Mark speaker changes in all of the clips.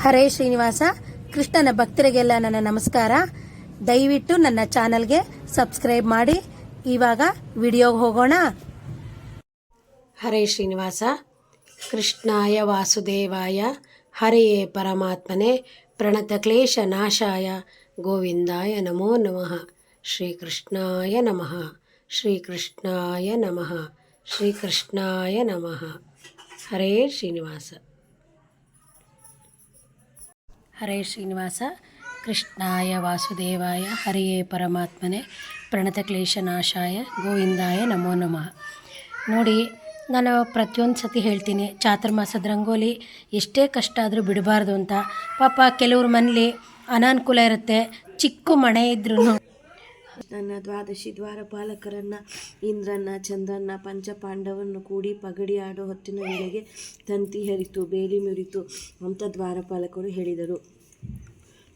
Speaker 1: ಹರೇ ಶ್ರೀನಿವಾಸ, ಕೃಷ್ಣನ ಭಕ್ತರಿಗೆಲ್ಲ ನನ್ನ ನಮಸ್ಕಾರ. ದಯವಿಟ್ಟು ನನ್ನ ಚಾನಲ್ಗೆ ಸಬ್ಸ್ಕ್ರೈಬ್ ಮಾಡಿ. ಇವಾಗ ವಿಡಿಯೋಗೆ ಹೋಗೋಣ. ಹರೇ ಶ್ರೀನಿವಾಸ, ಕೃಷ್ಣಾಯ ವಾಸುದೇವಾಯ, ಹರೆಯೇ ಪರಮಾತ್ಮನೇ, ಪ್ರಣತ ಕ್ಲೇಶ ನಾಶಾಯ, ಗೋವಿಂದಾಯ ನಮೋ ನಮಃ. ಶ್ರೀಕೃಷ್ಣಾಯ ನಮಃ. ಶ್ರೀಕೃಷ್ಣಾಯ ನಮಃ. ಶ್ರೀಕೃಷ್ಣಾಯ ನಮಃ. ಹರೇ ಶ್ರೀನಿವಾಸ. ಹರೇ ಶ್ರೀನಿವಾಸ. ಕೃಷ್ಣಾಯ ವಾಸುದೇವಾಯ. ಹರಿಯೇ ಪರಮಾತ್ಮನೆ. ಪ್ರಣತ ಕ್ಲೇಶನಾಶಾಯ ಗೋವಿಂದಾಯ ನಮೋ ನಮಃ. ನೋಡಿ, ನಾನು ಪ್ರತಿಯೊಂದು ಸತಿ ಹೇಳ್ತೀನಿ ಚಾತುರ್ಮಾಸದ ರಂಗೋಲಿ ಎಷ್ಟೇ ಕಷ್ಟ ಆದರೂ ಬಿಡಬಾರ್ದು ಅಂತ. ಪಾಪ ಕೆಲವ್ರ ಮನೇಲಿ ಅನಾನುಕೂಲ ಇರುತ್ತೆ, ಚಿಕ್ಕ ಮಣೆ ಇದ್ರೂ
Speaker 2: ನನ್ನ ದ್ವಾದಶಿ ದ್ವಾರಪಾಲಕರನ್ನ ಇಂದ್ರನ್ನ, ಚಂದ್ರನ್ನ, ಪಂಚಪಾಂಡವನ್ನು ಕೂಡಿ ಪಗಡಿ ಆಡೋ ಹೊತ್ತಿನ ವೇಳೆಗೆ ತಂತಿ ಹರಿತು, ಬೇಲಿ ಮುರಿತು ಅಂತ ದ್ವಾರಪಾಲಕರು ಹೇಳಿದರು.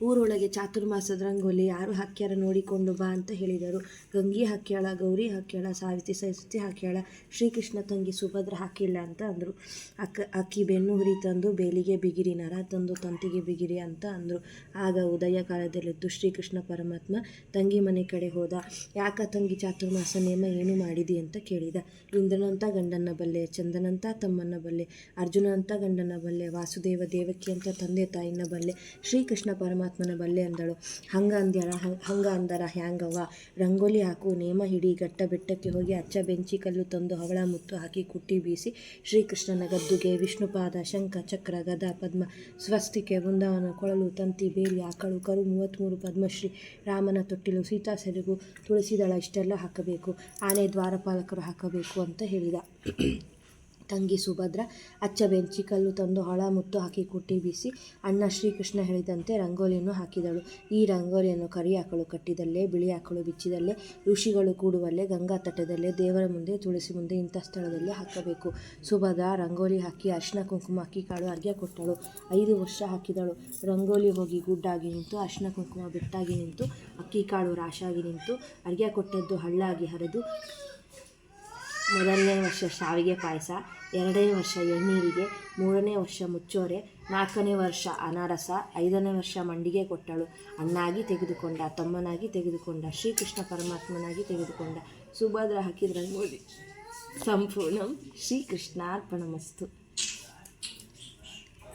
Speaker 2: ಊರೊಳಗೆ ಚಾತುರ್ಮಾಸದ ರಂಗೋಲಿ ಯಾರು ಹಾಕ್ಯಾರ ನೋಡಿಕೊಂಡು ಬಾ ಅಂತ ಹೇಳಿದರು. ಗಂಗಿ ಹಾಕ್ಯಾಳ, ಗೌರಿ ಹಾಕ್ಯಾಳ ಸಾವಿತ್ರಿ ಸರಸ್ವತಿ ಹಾಕ್ಯಾಳ, ಶ್ರೀಕೃಷ್ಣ ತಂಗಿ ಸುಭದ್ರ ಹಾಕಿಲ್ಲ ಅಂತ ಅಂದರು. ಅಕ್ಕ ಅಕ್ಕಿ ಬೆನ್ನು ಹುರಿ ತಂದು ಬೇಲಿಗೆ ಬಿಗಿರಿ, ನರ ತಂದು ತಂತಿಗೆ ಬಿಗಿರಿ ಅಂತ ಅಂದರು. ಆಗ ಉದಯ ಕಾಲದಲ್ಲಿದ್ದು ಶ್ರೀಕೃಷ್ಣ ಪರಮಾತ್ಮ ತಂಗಿ ಮನೆ ಕಡೆ ಹೋದ. ಯಾಕ ತಂಗಿ ಚಾತುರ್ಮಾಸ ನೇಮ ಏನು ಮಾಡಿದಿ ಅಂತ ಕೇಳಿದ. ಇಂದ್ರನಂತ ಗಂಡನ ಬಲ್ಲೆ, ಚಂದನಂತ ತಮ್ಮನ್ನ ಬಲ್ಲೆ ಅರ್ಜುನ ಅಂತ ಗಂಡನ ಬಲ್ಲೆ, ವಾಸುದೇವ ದೇವಕಿ ಅಂತ ತಂದೆ ತಾಯಿನ ಬಲ್ಲೆ ಶ್ರೀಕೃಷ್ಣ ಪರಮಾತ್ಮನ ಬಲ್ಲೆ ಅಂದಳು. ಹಂಗ ಅಂದ್ಯಾಳ? ಹಂಗ ಅಂದರ ಹ್ಯಾಂಗವ್ವ? ರಂಗೋಲಿ ಹಾಕು, ನೇಮ ಹಿಡಿ ಗಟ್ಟ ಬೆಟ್ಟಕ್ಕೆ ಹೋಗಿ ಅಚ್ಚ ಬೆಂಚಿ ಕಲ್ಲು ತಂದು ಹವಳ ಮುತ್ತು ಹಾಕಿ ಕುಟ್ಟಿ ಬೀಸಿ ಶ್ರೀಕೃಷ್ಣನ ಗದ್ದುಗೆ ವಿಷ್ಣುಪಾದ ಶಂಖ, ಚಕ್ರ, ಗದಾ, ಪದ್ಮ, ಸ್ವಸ್ತಿಕೆ ಬೃಂದಾವನ ಕೊಳಲು, ತಂತಿ, ಬೇಲಿ, ಆಕಳು, ಕರು ಮೂವತ್ತ್ಮೂರು ಪದ್ಮಶ್ರೀ ರಾಮನ ತೊಟ್ಟಿಲು, ಸೀತಾ ಸೆರಗು, ತುಳಸಿದಳ ಇಷ್ಟೆಲ್ಲ ಹಾಕಬೇಕು. ಆನೆ ದ್ವಾರಪಾಲಕರು ಹಾಕಬೇಕು ಅಂತ ಹೇಳಿದ. ತಂಗಿ ಸುಭದ್ರ ಅಚ್ಚ ಬೆಂಚಿ ಕಲ್ಲು ತಂದು ಹಳ ಮುತ್ತು ಹಾಕಿ ಕುಟ್ಟಿ ಬೀಸಿ ಅಣ್ಣ ಶ್ರೀಕೃಷ್ಣ ಹೇಳಿದಂತೆ ರಂಗೋಲಿಯನ್ನು ಹಾಕಿದಳು. ಈ ರಂಗೋಲಿಯನ್ನು ಕರಿ ಆಕಳು ಕಟ್ಟಿದಲ್ಲೇ ಬಿಳಿ ಆಕಳು ಬಿಚ್ಚಿದಲ್ಲೇ, ಋಷಿಗಳು ಕೂಡುವಲ್ಲೇ, ಗಂಗಾ ತಟದಲ್ಲೇ, ದೇವರ ಮುಂದೆ, ತುಳಸಿ ಮುಂದೆ ಇಂಥ ಸ್ಥಳದಲ್ಲಿ ಹಾಕಬೇಕು. ಸುಭದ್ರ ರಂಗೋಲಿ ಹಾಕಿ ಅರ್ಶಿನ ಕುಂಕುಮ ಅಕ್ಕಿ ಕಾಳು ಅರ್ಘ್ಯ ಕೊಟ್ಟಳು. ಐದು ವರ್ಷ ಹಾಕಿದಳು. ರಂಗೋಲಿ ಹೋಗಿ ಗುಡ್ಡಾಗಿ ನಿಂತು, ಅರ್ಶಿನ ಕುಂಕುಮ ಬೆಟ್ಟಾಗಿ ನಿಂತು, ಅಕ್ಕಿ ಕಾಳು ರಾಶಾಗಿ ನಿಂತು, ಅರ್ಘ್ಯ ಕೊಟ್ಟದ್ದು ಹಳ್ಳಾಗಿ ಹರಿದು ಮೊದಲನೇ ವರ್ಷ ಶಾವಿಗೆ ಪಾಯಸ, ಎರಡನೇ ವರ್ಷ ಎಣ್ಣೀರಿಗೆ, ಮೂರನೇ ವರ್ಷ ಮುಚ್ಚೋರೆ, ನಾಲ್ಕನೇ ವರ್ಷ ಅನಾರಸ, ಐದನೇ ವರ್ಷ ಮಂಡಿಗೆ ಕೊಟ್ಟಳು. ಅಣ್ಣಾಗಿ ತೆಗೆದುಕೊಂಡ, ತಮ್ಮನಾಗಿ ತೆಗೆದುಕೊಂಡ, ಶ್ರೀಕೃಷ್ಣ ಪರಮಾತ್ಮನಾಗಿ ತೆಗೆದುಕೊಂಡ. ಸುಭದ್ರ ಹಾಕಿದ ರಂಗೋಲಿ ಸಂಪೂರ್ಣ ಶ್ರೀಕೃಷ್ಣಾರ್ಪಣಮಸ್ತು.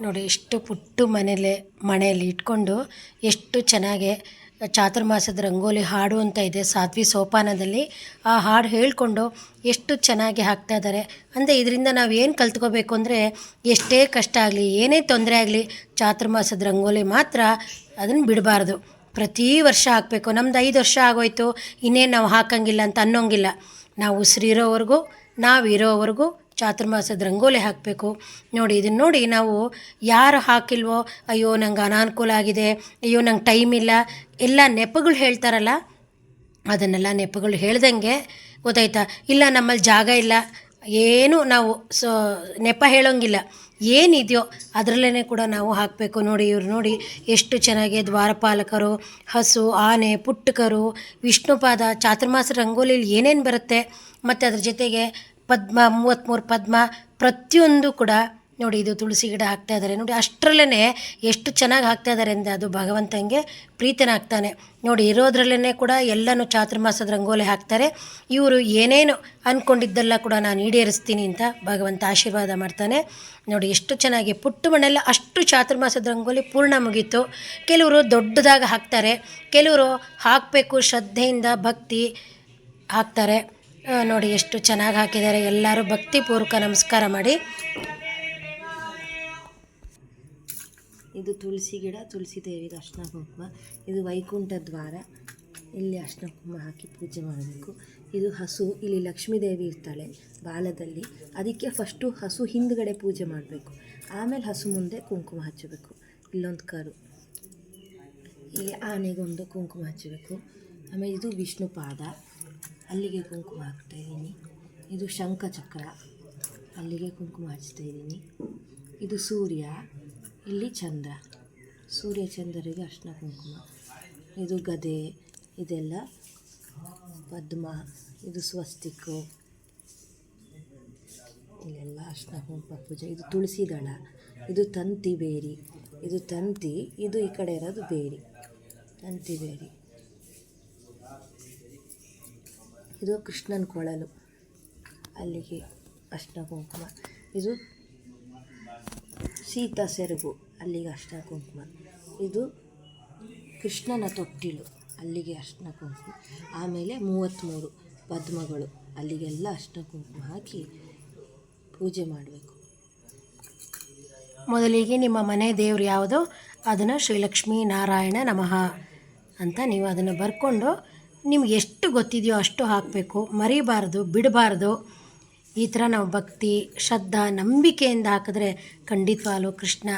Speaker 1: ನೋಡಿ, ಎಷ್ಟು ಪುಟ್ಟು ಮನೇಲೆ ಮನೆಯಲ್ಲಿ ಇಟ್ಕೊಂಡು ಎಷ್ಟು ಚೆನ್ನಾಗಿ ಚಾತುರ್ಮಾಸದ ರಂಗೋಲಿ ಹಾಡು ಅಂತ ಇದೆ ಸಾಧ್ವಿ ಸೋಪಾನದಲ್ಲಿ. ಆ ಹಾಡು ಹೇಳಿಕೊಂಡು ಎಷ್ಟು ಚೆನ್ನಾಗಿ ಹಾಕ್ತಾ ಇದ್ದಾರೆ. ಅಂದರೆ ಇದರಿಂದ ನಾವು ಏನು ಕಲ್ತ್ಕೋಬೇಕು ಅಂದರೆ ಎಷ್ಟೇ ಕಷ್ಟ ಆಗಲಿ, ಏನೇ ತೊಂದರೆ ಆಗಲಿ ಚಾತುರ್ಮಾಸದ ರಂಗೋಲಿ ಮಾತ್ರ ಅದನ್ನು ಬಿಡಬಾರ್ದು. ಪ್ರತಿ ವರ್ಷ ಹಾಕಬೇಕು. ನಮ್ದು ಐದು ವರ್ಷ ಆಗೋಯ್ತು. ಇನ್ನೇನು ನಾವು ಹಾಕಂಗಿಲ್ಲ ಅಂತ ಅನ್ನೋಂಗಿಲ್ಲ. ನಾವು ಉಸಿರಿರೋವರೆಗೂ, ನಾವು ಇರೋವರೆಗೂ ಚಾತುರ್ಮಾಸದ ರಂಗೋಲಿ ಹಾಕಬೇಕು. ನೋಡಿ ಇದನ್ನು ನೋಡಿ ನಾವು ಯಾರು ಹಾಕಿಲ್ವೋ, ಅಯ್ಯೋ, ನಂಗೆ ಅನಾನುಕೂಲ ಆಗಿದೆ, ಅಯ್ಯೋ, ನಂಗೆ ಟೈಮ್ ಇಲ್ಲ. ಎಲ್ಲ ನೆಪಗಳು ಹೇಳ್ತಾರಲ್ಲ, ಅದನ್ನೆಲ್ಲ ನೆಪಗಳು ಹೇಳ್ದಂಗೆ ಗೊತ್ತಾಯ್ತಾ? ಇಲ್ಲ ನಮ್ಮಲ್ಲಿ ಜಾಗ ಇಲ್ಲ. ಏನು ನಾವು ಸೊ, ನೆಪ ಹೇಳೋಂಗಿಲ್ಲ. ಏನಿದೆಯೋ ಅದರಲ್ಲೇ ಕೂಡ ನಾವು ಹಾಕಬೇಕು. ನೋಡಿ, ಇವ್ರು ನೋಡಿ ಎಷ್ಟು ಚೆನ್ನಾಗಿ ದ್ವಾರಪಾಲಕರು, ಹಸು, ಆನೆ, ಪುಟ್ಟಕರು, ವಿಷ್ಣುಪಾದ ಚಾತುರ್ಮಾಸ ರಂಗೋಲಿಲಿ ಏನೇನು ಬರುತ್ತೆ, ಮತ್ತು ಅದ್ರ ಜೊತೆಗೆ ಪದ್ಮ ಮೂವತ್ತ್ಮೂರು ಪದ್ಮ ಪ್ರತಿಯೊಂದು ಕೂಡ ನೋಡಿ ಇದು ತುಳಸಿ ಗಿಡ ಹಾಕ್ತಾ ಇದ್ದಾರೆ ನೋಡಿ ಅಷ್ಟರಲ್ಲೇ ಎಷ್ಟು ಚೆನ್ನಾಗಿ ಹಾಕ್ತಾ ಇದ್ದಾರೆ ಅಂದರೆ ಅದು ಭಗವಂತನಿಗೆ ಪ್ರೀತನಾಗ್ತಾನೆ ನೋಡಿ ಇರೋದ್ರಲ್ಲೇ ಕೂಡ ಎಲ್ಲನೂ ಚಾತುರ್ಮಾಸದ ರಂಗೋಲಿ ಹಾಕ್ತಾರೆ. ಇವರು ಏನೇನು ಅಂದ್ಕೊಂಡಿದ್ದೆಲ್ಲ ಕೂಡ ನಾನು ಈಡೇರಿಸ್ತೀನಿ ಅಂತ ಭಗವಂತ ಆಶೀರ್ವಾದ ಮಾಡ್ತಾನೆ. ನೋಡಿ ಎಷ್ಟು ಚೆನ್ನಾಗಿ ಪುಟ್ಟ ಮಣ್ಣೆಲ್ಲ ಅಷ್ಟು ಚಾತುರ್ಮಾಸದ ರಂಗೋಲಿ ಪೂರ್ಣ ಮುಗೀತು. ಕೆಲವರು ದೊಡ್ಡದಾಗಿ ಹಾಕ್ತಾರೆ, ಕೆಲವರು ಹಾಕಬೇಕು ಶ್ರದ್ಧೆಯಿಂದ ಭಕ್ತಿ ಹಾಕ್ತಾರೆ. ನೋಡಿ ಎಷ್ಟು ಚೆನ್ನಾಗಿ ಹಾಕಿದ್ದಾರೆ. ಎಲ್ಲರೂ ಭಕ್ತಿಪೂರ್ವಕ ನಮಸ್ಕಾರ ಮಾಡಿ.
Speaker 2: ಇದು ತುಳಸಿ ಗಿಡ, ತುಳಸಿ ದೇವಿಗೆ ದರ್ಶನ ಕುಂಕುಮ, ಇದು ವೈಕುಂಠ ದ್ವಾರ. ಇಲ್ಲಿ ಅರ್ಶನ ಕುಂಕುಮ ಹಾಕಿ ಪೂಜೆ ಮಾಡಬೇಕು. ಇದು ಹಸು, ಇಲ್ಲಿ ಲಕ್ಷ್ಮೀ ದೇವಿ ಇರ್ತಾಳೆ ಬಾಲದಲ್ಲಿ. ಅದಕ್ಕೆ ಫಸ್ಟು ಹಸು ಹಿಂದ್ಗಡೆ ಪೂಜೆ ಮಾಡಬೇಕು. ಆಮೇಲೆ ಹಸು ಮುಂದೆ ಕುಂಕುಮ ಹಚ್ಚಬೇಕು. ಇಲ್ಲೊಂದು ಕರು. ಇಲ್ಲಿ ಆನೆಗೊಂದು ಕುಂಕುಮ ಹಚ್ಚಬೇಕು. ಆಮೇಲೆ ಇದು ವಿಷ್ಣು ಪಾದ ಅಲ್ಲಿಗೆ ಕುಂಕುಮ ಹಾಕ್ತಾ ಇದ್ದೀನಿ. ಇದು ಶಂಖಚಕ್ರ ಅಲ್ಲಿಗೆ ಕುಂಕುಮ ಹಚ್ತಾ ಇದ್ದೀನಿ. ಇದು ಸೂರ್ಯ, ಇಲ್ಲಿ ಚಂದ್ರ. ಸೂರ್ಯ ಚಂದ್ರರಿಗೆ ಅರ್ಶಿನ ಕುಂಕುಮ. ಇದು ಗದೆ, ಇದೆಲ್ಲ ಪದ್ಮ, ಇದು ಸ್ವಸ್ತಿಕ್ಕು ಇಲ್ಲೆಲ್ಲ ಅರ್ಶಿನ ಕುಂಕುಮ ಪೂಜೆ. ಇದು ತುಳಸಿ ದಳ, ಇದು ತಂತಿ ಬೇರಿ. ಇದು ತಂತಿ, ಇದು ಈ ಕಡೆ ಇರೋದು ಬೇರಿ. ತಂತಿ ಬೇಡಿ ಇದು ಕೃಷ್ಣನ ಕೊಳಲು. ಅಲ್ಲಿಗೆ ಅರ್ಶಿನ ಕುಂಕುಮ ಇದು ಸೀತಾ ಸೆರಗು, ಅಲ್ಲಿಗೆ ಅರ್ಶಿನ ಕುಂಕುಮ ಇದು ಕೃಷ್ಣನ ತೊಟ್ಟಿಲು, ಅಲ್ಲಿಗೆ ಅರ್ಶಿನ ಕುಂಕುಮ ಆಮೇಲೆ ಮೂವತ್ತ್ಮೂರು ಪದ್ಮಗಳು, ಅಲ್ಲಿಗೆಲ್ಲ ಅರ್ಶಿನ ಕುಂಕುಮ ಹಾಕಿ ಪೂಜೆ ಮಾಡಬೇಕು.
Speaker 1: ಮೊದಲಿಗೆ ನಿಮ್ಮ ಮನೆ ದೇವ್ರು ಯಾವುದು? ಅದನ್ನು ಶ್ರೀಲಕ್ಷ್ಮೀ ನಾರಾಯಣ ನಮಃ ಅಂತ ನೀವು ಅದನ್ನು ಬರ್ಕೊಂಡು ನಿಮ್ಗೆ ಎಷ್ಟು ಗೊತ್ತಿದೆಯೋ ಅಷ್ಟು ಹಾಕಬೇಕು. ಮರಿಬಾರ್ದು, ಬಿಡಬಾರ್ದು. ಈ ಥರ ನಾವು ಭಕ್ತಿ, ಶ್ರದ್ಧಾ, ನಂಬಿಕೆಯಿಂದ ಹಾಕಿದ್ರೆ ಖಂಡಿತವಾಗಲೂ ಕೃಷ್ಣ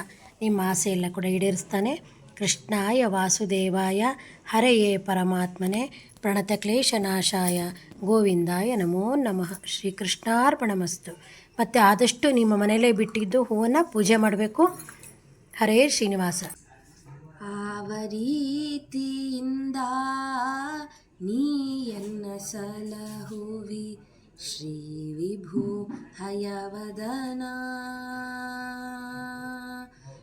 Speaker 1: ನಿಮ್ಮ ಆಸೆ ಎಲ್ಲ ಕೂಡ ಈಡೇರಿಸ್ತಾನೆ. ಕೃಷ್ಣಾಯ ವಾಸುದೇವಾಯ, ಹರೆಯೇ ಪರಮಾತ್ಮನೇ, ಪ್ರಣತ ಕ್ಲೇಶನಾಶಾಯ ಗೋವಿಂದಾಯ ನಮೋ ನಮಃ. ಶ್ರೀ ಕೃಷ್ಣಾರ್ಪಣಮಸ್ತು ಮತ್ತು ಆದಷ್ಟು ನಿಮ್ಮ ಮನೆಯಲ್ಲೇ ಬಿಟ್ಟಿದ್ದು ಹೂವನ್ನು ಪೂಜೆ ಮಾಡಬೇಕು. ಹರೇ ಶ್ರೀನಿವಾಸ.
Speaker 2: ಆವರೀತಿಯಿಂದ ನೀಯನ್ನ ಸಲಹುವಿ? ಶ್ರೀ ವಿಭು ಹಯವದನ.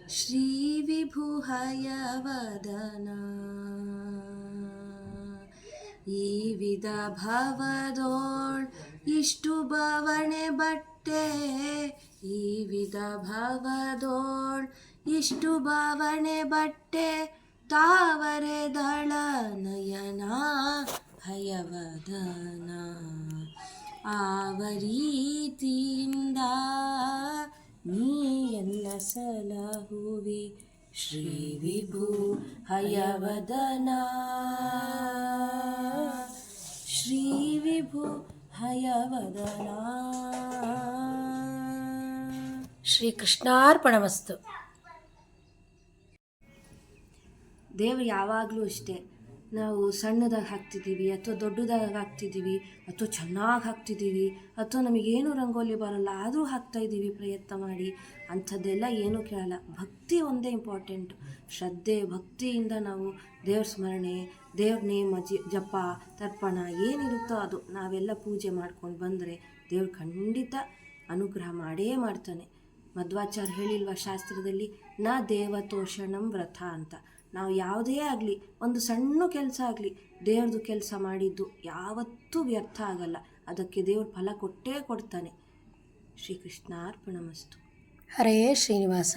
Speaker 2: ಶ್ರೀ ವಿಭು ಹಯವದನ. ಈ ವಿಧ ಭವದೋಳ್ ಇಷ್ಟು ಬವಣೆ ಬಟ್ಟೆ. ಈ ವಿಧ ಭವದೋಳ್ ಇಷ್ಟು ಬವಣೆ ಬಟ್ಟೆ. ತಾವರೆ ಹಯವದನ ನಯನ ಹಯವದನ. ಆವರೀತಿಯಿಂದ ನೀಯನ್ನ ಸಲಹುವಿ ಶ್ರೀ ವಿಭು ಹಯವದನ. ಶ್ರೀ ವಿಭು ಹಯವದನ.
Speaker 1: ಶ್ರೀಕೃಷ್ಣಾರ್ಪಣಮಸ್ತು.
Speaker 2: ದೇವ್ರು ಯಾವಾಗಲೂ ಅಷ್ಟೇ. ನಾವು ಸಣ್ಣದಾಗಿ ಹಾಕ್ತಿದ್ದೀವಿ, ಅಥವಾ ದೊಡ್ಡದಾಗಿ ಹಾಕ್ತಿದ್ದೀವಿ, ಅಥವಾ ಚೆನ್ನಾಗಿ ಹಾಕ್ತಿದ್ದೀವಿ, ಅಥವಾ ನಮಗೇನು ರಂಗೋಲಿ ಬರಲ್ಲ, ಆದರೂ ಹಾಕ್ತಾಯಿದ್ದೀವಿ ಪ್ರಯತ್ನ ಮಾಡಿ, ಅಂಥದ್ದೆಲ್ಲ ಏನೂ ಕೇಳಲ್ಲ. ಭಕ್ತಿ ಒಂದೇ ಇಂಪಾರ್ಟೆಂಟು. ಶ್ರದ್ಧೆ, ಭಕ್ತಿಯಿಂದ ನಾವು ದೇವ್ರ ಸ್ಮರಣೆ, ದೇವ್ರ ನೇಮ ಜಪ, ತರ್ಪಣ ಏನಿರುತ್ತೋ ಅದು ನಾವೆಲ್ಲ ಪೂಜೆ ಮಾಡ್ಕೊಂಡು ಬಂದರೆ ದೇವ್ರು ಖಂಡಿತ ಅನುಗ್ರಹ ಮಾಡೇ ಮಾಡ್ತಾನೆ. ಮಧ್ವಾಚಾರ್ಯ ಹೇಳಿಲ್ವಾ ಶಾಸ್ತ್ರದಲ್ಲಿ, ನ ದೇವತೋಷಣಂ ವ್ರತ ಅಂತ. ನಾವು ಯಾವುದೇ ಆಗಲಿ, ಒಂದು ಸಣ್ಣ ಕೆಲಸ ಆಗಲಿ ದೇವ್ರದ್ದು ಕೆಲಸ ಮಾಡಿದ್ದು ಯಾವತ್ತೂ ವ್ಯರ್ಥ ಆಗಲ್ಲ. ಅದಕ್ಕೆ ದೇವ್ರ ಫಲ ಕೊಟ್ಟೇ ಕೊಡ್ತಾನೆ. ಶ್ರೀಕೃಷ್ಣಾರ್ಪಣಮಸ್ತು.
Speaker 1: ಹರೇ ಶ್ರೀನಿವಾಸ.